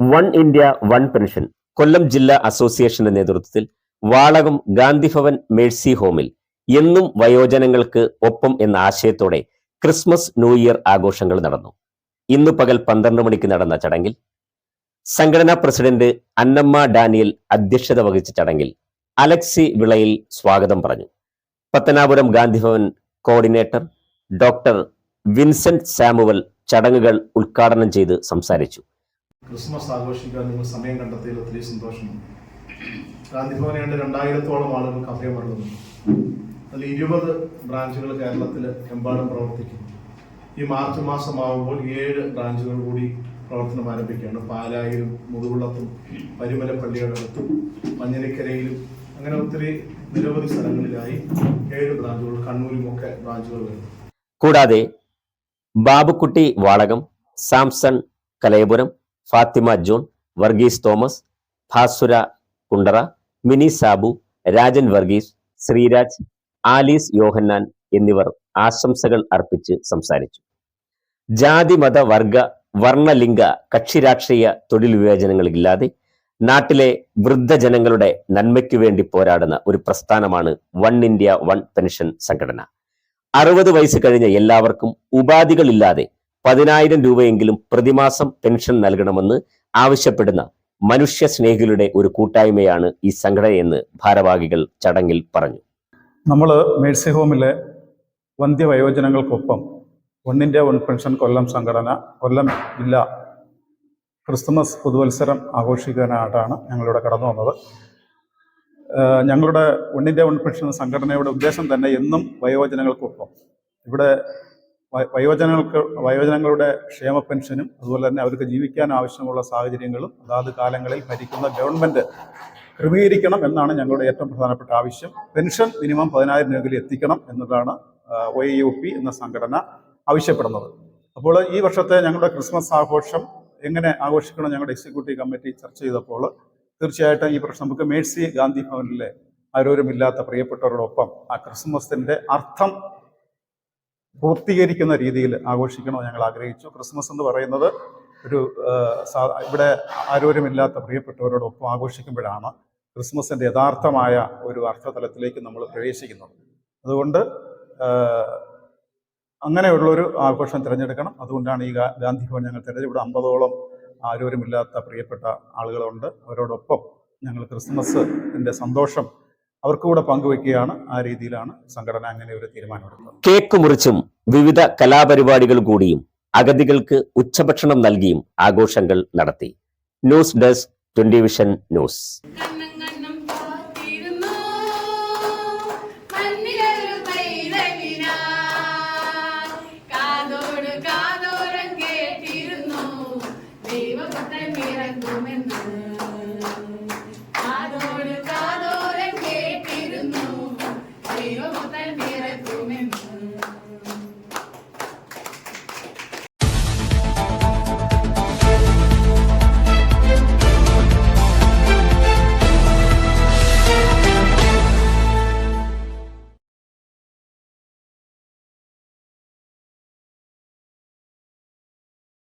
One India one pension. Kollam ജില്ലാ അസോസിയേഷന്റെ നേതൃത്വത്തിൽ വാളകം ഗാന്ധിഭവൻ മേഴ്സി ഹോമിൽ എന്നും വയോജനങ്ങൾക്ക് ഒപ്പം എന്ന ആശയത്തോടെ ക്രിസ്മസ് ന്യൂ ഇയർ ആഘോഷങ്ങൾ നടന്നു. ഇന്ന് പകൽ പന്ത്രണ്ട് മണിക്ക് നടന്ന ചടങ്ങിൽ സംഘടനാ പ്രസിഡന്റ് അന്നമ്മ ഡാനിയൽ അധ്യക്ഷത വഹിച്ച ചടങ്ങിൽ അലക്സി വിളയിൽ സ്വാഗതം പറഞ്ഞു. Pathanapuram Gandhi Bhavan coordinator doctor Vincent Samuel ചടങ്ങുകൾ ഉദ്ഘാടനം ചെയ്ത് സംസാരിച്ചു. ക്രിസ്മസ് ആഘോഷിക്കാൻ നിങ്ങൾ സമയം കണ്ടെത്തിയതിൽ ഒത്തിരി സന്തോഷമുണ്ട് ഗാന്ധിഭവനെ കണ്ട് രണ്ടായിരത്തോളം ആളുകൾ കഫേ നൽകുന്നു അതിൽ ഇരുപത് ബ്രാഞ്ചുകൾ കേരളത്തിൽ എമ്പാടും പ്രവർത്തിക്കുന്നു ഈ മാർച്ച് മാസമാകുമ്പോൾ ഏഴ് ബ്രാഞ്ചുകൾ കൂടി പ്രവർത്തനം ആരംഭിക്കുകയാണ്. പാലായിലും മുതുകുളത്തും പരിമല പള്ളികളടുത്തും മഞ്ഞനിക്കരയിലും അങ്ങനെ ഒത്തിരി നിരവധി സ്ഥലങ്ങളിലായി ഏഴ് ബ്രാഞ്ചുകൾ കണ്ണൂരുമൊക്കെ ബ്രാഞ്ചുകൾ വരുന്നു. കൂടാതെ Babukutty Valakom Samson Kalayapuram Fathima John Varghese Thomas Bhasura Kundara Mini Sabu Rajan Varghese Sreeraj Alice Yohannan എന്നിവർ ആശംസകൾ അർപ്പിച്ച് സംസാരിച്ചു. ജാതി മത വർഗ വർണലിംഗ കക്ഷി രാഷ്ട്രീയ തൊഴിൽ വിവേചനങ്ങളില്ലാതെ നാട്ടിലെ വൃദ്ധജനങ്ങളുടെ നന്മയ്ക്കു വേണ്ടി പോരാടുന്ന ഒരു പ്രസ്ഥാനമാണ് വൺ ഇന്ത്യ വൺ പെൻഷൻ സംഘടന. അറുപത് വയസ്സ് കഴിഞ്ഞ എല്ലാവർക്കും ഉപാധികളില്ലാതെ പതിനായിരം രൂപയെങ്കിലും പ്രതിമാസം പെൻഷൻ നൽകണമെന്ന് ആവശ്യപ്പെടുന്ന മനുഷ്യ സ്നേഹികളുടെ ഒരു കൂട്ടായ്മയാണ് ഈ സംഘടനയെന്ന് ഭാരവാഹികൾ ചടങ്ങിൽ പറഞ്ഞു. നമ്മൾ മേഴ്സി ഹോമിലെ വന്ധ്യവയോജനങ്ങൾക്കൊപ്പം one India one pension Kollam സംഘടന കൊല്ലം ജില്ല ക്രിസ്തുമസ് പുതുവത്സരം ആഘോഷിക്കാനായിട്ടാണ് ഞങ്ങളിവിടെ കടന്നു വന്നത്. ഞങ്ങളുടെ വൺ ഇന്ത്യ വൺ പെൻഷൻ സംഘടനയുടെ ഉദ്ദേശം തന്നെ എന്നും വയോജനങ്ങൾക്കൊപ്പം. ഇവിടെ വയോജനങ്ങൾക്ക് വയോജനങ്ങളുടെ ക്ഷേമ പെൻഷനും അതുപോലെ തന്നെ അവർക്ക് ജീവിക്കാൻ ആവശ്യമുള്ള സാഹചര്യങ്ങളും അതാത് കാലങ്ങളിൽ ഭരിക്കുന്ന ഗവൺമെന്റ് ക്രമീകരിക്കണം എന്നാണ് ഞങ്ങളുടെ ഏറ്റവും പ്രധാനപ്പെട്ട ആവശ്യം. പെൻഷൻ മിനിമം പതിനായിരം രൂപയിൽ എത്തിക്കണം എന്നതാണ് ഒ യു പി എന്ന സംഘടന ആവശ്യപ്പെടുന്നത്. അപ്പോൾ ഈ വർഷത്തെ ഞങ്ങളുടെ ക്രിസ്മസ് ആഘോഷം എങ്ങനെ ആഘോഷിക്കണം ഞങ്ങളുടെ എക്സിക്യൂട്ടീവ് കമ്മിറ്റി ചർച്ച ചെയ്തപ്പോൾ തീർച്ചയായിട്ടും ഈ പ്രശ്നം നമുക്ക് മേഴ്സി ഗാന്ധി ഭവനിലെ ആരോരുമില്ലാത്ത പ്രിയപ്പെട്ടവരോടൊപ്പം ആ ക്രിസ്മസിന്റെ അർത്ഥം പൂർത്തീകരിക്കുന്ന രീതിയിൽ ആഘോഷിക്കണമെന്ന് ഞങ്ങൾ ആഗ്രഹിച്ചു. ക്രിസ്മസ് എന്ന് പറയുന്നത് ഒരു ഇവിടെ ആരോരുമില്ലാത്ത പ്രിയപ്പെട്ടവരോടൊപ്പം ആഘോഷിക്കുമ്പോഴാണ് ക്രിസ്മസിന്റെ യഥാർത്ഥമായ ഒരു അർത്ഥതലത്തിലേക്ക് നമ്മൾ പ്രവേശിക്കുന്നത്. അതുകൊണ്ട് അങ്ങനെയുള്ളൊരു ആഘോഷം തിരഞ്ഞെടുക്കണം. അതുകൊണ്ടാണ് ഈ ഗാന്ധി ഭവൻ ഞങ്ങൾ തിരഞ്ഞെടുത്ത് ഇവിടെ അമ്പതോളം ആരോരുമില്ലാത്ത പ്രിയപ്പെട്ട ആളുകളുണ്ട്. അവരോടൊപ്പം ഞങ്ങൾ ക്രിസ്മസിന്റെ സന്തോഷം അവർക്കൂടെ പങ്കുവെക്കുകയാണ് ആ രീതിയിലാണ് സംഘടന അങ്ങനെ ഒരു തീരുമാനമെടുക്കുന്നത് കേക്ക് മുറിച്ചും വിവിധ കലാപരിപാടികൾ കൂടിയും അഗതികൾക്ക് ഉച്ചഭക്ഷണം നൽകിയും ആഘോഷങ്ങൾ നടത്തി. News desk twenty vision news. ദൈവപുത്രൻ ഇറങ്ങുമെന്ന് तन्मेरतु मिम्